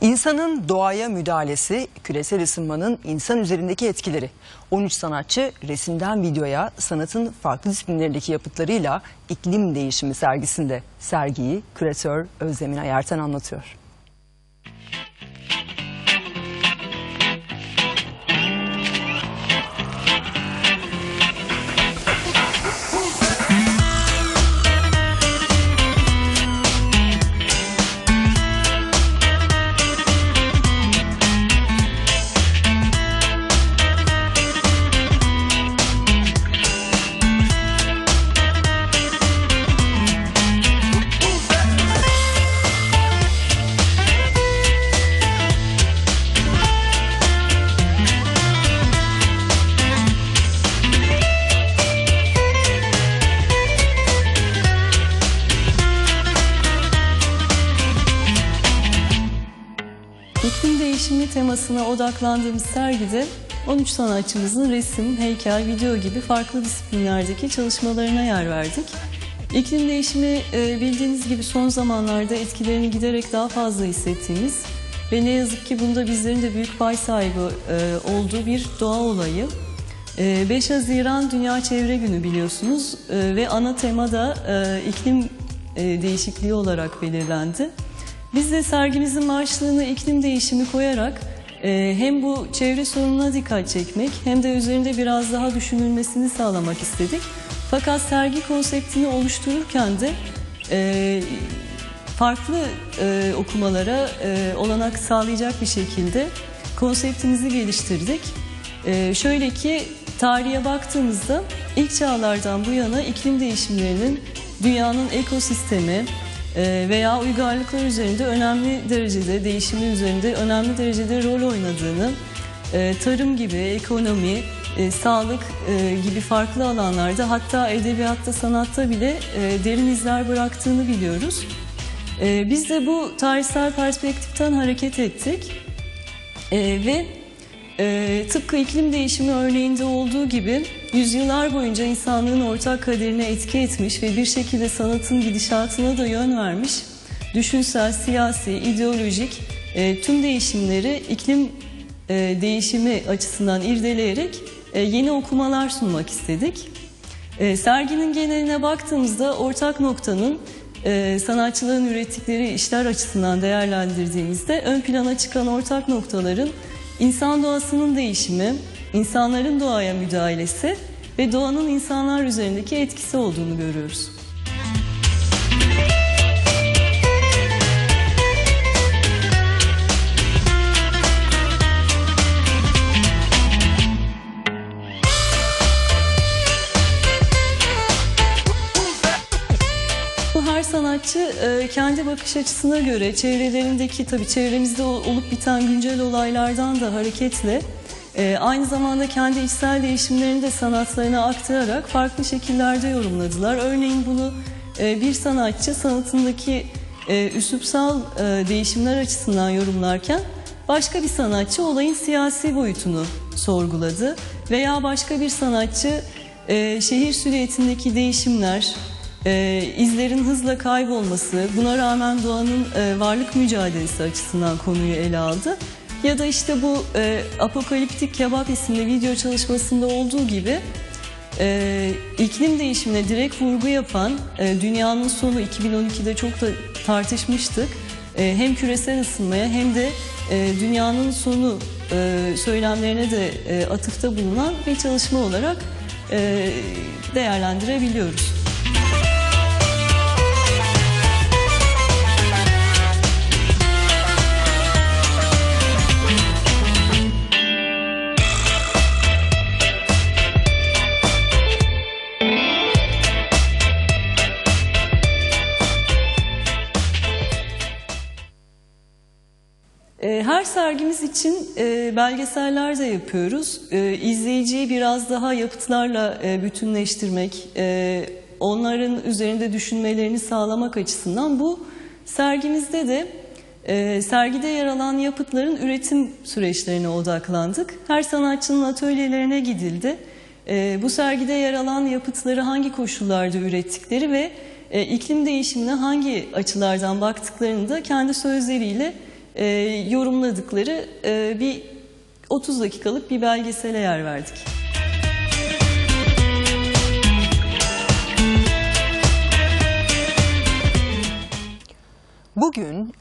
İnsanın doğaya müdahalesi, küresel ısınmanın insan üzerindeki etkileri. 13 sanatçı resimden videoya sanatın farklı disiplinlerindeki yapıtlarıyla iklim değişimi sergisinde. Sergiyi küratör Özlemin Ayartan anlatıyor. İklim değişimi temasına odaklandığımız sergide 13 sanatçımızın resim, heykel, video gibi farklı disiplinlerdeki çalışmalarına yer verdik. İklim değişimi e, bildiğiniz gibi son zamanlarda etkilerini giderek daha fazla hissettiğimiz ve ne yazık ki bunda bizlerin de büyük pay sahibi e, olduğu bir doğa olayı. E, 5 Haziran Dünya Çevre Günü biliyorsunuz e, ve ana tema da e, iklim e, değişikliği olarak belirlendi. Biz de sergimizin başlığını iklim değişimi koyarak e, hem bu çevre sorununa dikkat çekmek hem de üzerinde biraz daha düşünülmesini sağlamak istedik. Fakat sergi konseptini oluştururken de e, farklı e, okumalara e, olanak sağlayacak bir şekilde konseptimizi geliştirdik. E, şöyle ki tarihe baktığımızda ilk çağlardan bu yana iklim değişimlerinin dünyanın ekosistemi, veya uygarlıklar üzerinde önemli derecede, değişimi üzerinde önemli derecede rol oynadığını, e, tarım gibi, ekonomi, e, sağlık e, gibi farklı alanlarda hatta edebiyatta, sanatta bile derin izler bıraktığını biliyoruz. Biz de bu tarihsel perspektiften hareket ettik ve e, tıpkı iklim değişimi örneğinde olduğu gibi yüzyıllar boyunca insanlığın ortak kaderine etki etmiş ve bir şekilde sanatın gidişatına da yön vermiş düşünsel, siyasi, ideolojik e, tüm değişimleri iklim e, değişimi açısından irdeleyerek e, yeni okumalar sunmak istedik. E, serginin geneline baktığımızda ortak noktanın e, sanatçıların ürettikleri işler açısından değerlendirdiğimizde ön plana çıkan ortak noktaların İnsan doğasının değişimi, insanların doğaya müdahalesi ve doğanın insanlar üzerindeki etkisi olduğunu görüyoruz. Bu her sanatçı e, kendi bakış açısına göre çevrelerindeki tabii çevremizde ol- olup biten güncel olaylardan da hareketle e, aynı zamanda kendi içsel değişimlerini de sanatlarına aktararak farklı şekillerde yorumladılar. Örneğin bunu e, bir sanatçı sanatındaki üslupsal değişimler açısından yorumlarken başka bir sanatçı olayın siyasi boyutunu sorguladı veya başka bir sanatçı şehir silüetindeki değişimler, e, izlerin hızla kaybolması, buna rağmen doğanın e, varlık mücadelesi açısından konuyu ele aldı. Ya da işte bu e, Apokaliptik Kebap isimli video çalışmasında olduğu gibi e, iklim değişimine direkt vurgu yapan e, dünyanın sonu 2012'de çok da tartışmıştık. E, hem küresel ısınmaya hem de e, dünyanın sonu e, söylemlerine de e, atıfta bulunan bir çalışma olarak e, değerlendirebiliyoruz. Her sergimiz için e, belgeseller de yapıyoruz. E, İzleyiciyi biraz daha yapıtlarla e, bütünleştirmek, e, onların üzerinde düşünmelerini sağlamak açısından bu sergimizde de e, sergide yer alan yapıtların üretim süreçlerine odaklandık. Her sanatçının atölyelerine gidildi. E, bu sergide yer alan yapıtları hangi koşullarda ürettikleri ve e, iklim değişimine hangi açılardan baktıklarını da kendi sözleriyle e, yorumladıkları e, bir 30 dakikalık bir belgesele yer verdik. Bugün